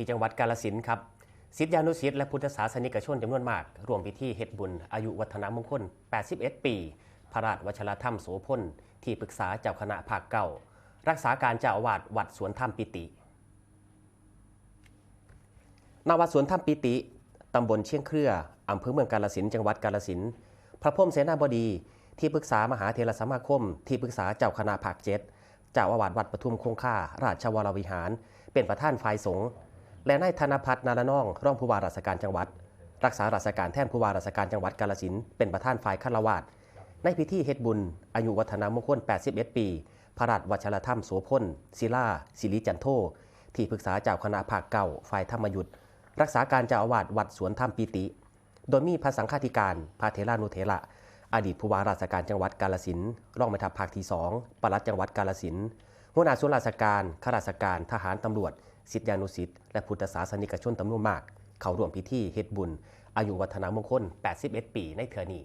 ที่จังหวัดกาลสินครับศิษยานุศิษย์และพุทธศาสนิกชนจำนวนมากรวมพิธีเฮ็ดบุญ อายุวัฒนมงคล 81 ปี พระราชวชรธรรมโสพลที่ปรึกษาเจ้าคณะภาคเก้ารักษาการเจ้าอาวาสวัดสวนธรรมปิติณวัดสวนธรรมปิติ ตำบลเชียงเครืออำเภอเมืองกาลสินจังหวัดกาลสินพระพรมเสนาบดี ที่ปรึกษามหาเทรสมาคม ที่ปรึกษาเจ้าคณะภาคเจ็ดเจ้าอาวาสวัดปทุมคงคาราชวรวิหาร เป็นประธานฝ่ายสงฆ์ และนายธนพัฒน์นารนองรองผู้ว่าราชการจังหวัด รักษาราชการแทนผู้ว่าราชการจังหวัดกาลสินเป็นประธานฝ่ายฆราวาสในพิธีเฮ็ดบุญ อายุวัฒนมงคล 81 ปี พระราชวชรธรรมโสพลศิลาศิริจันโทที่ปรึกษาเจ้าคณะภาคเก่าฝ่ายธรรมยุทธรักษาการเจ้าอาวาสวัดสวนธรรมปิติ โดยมีพระสังฆาธิการพระเทรานุเถระอดีตผู้ว่าราชการจังหวัดกาลสินรองแม่ทัพภาคที่2ปลัดจังหวัดกาลสินหัวหน้าส่วนราชการข้าราชการทหารตำรวจ ศิษยานุศิษย์และพุทธศาสนิกชนจำนวนมาก เข้าร่วมพิธีเฮ็ดบุญ อายุวัฒนมงคล 81 ปีในเทือนี้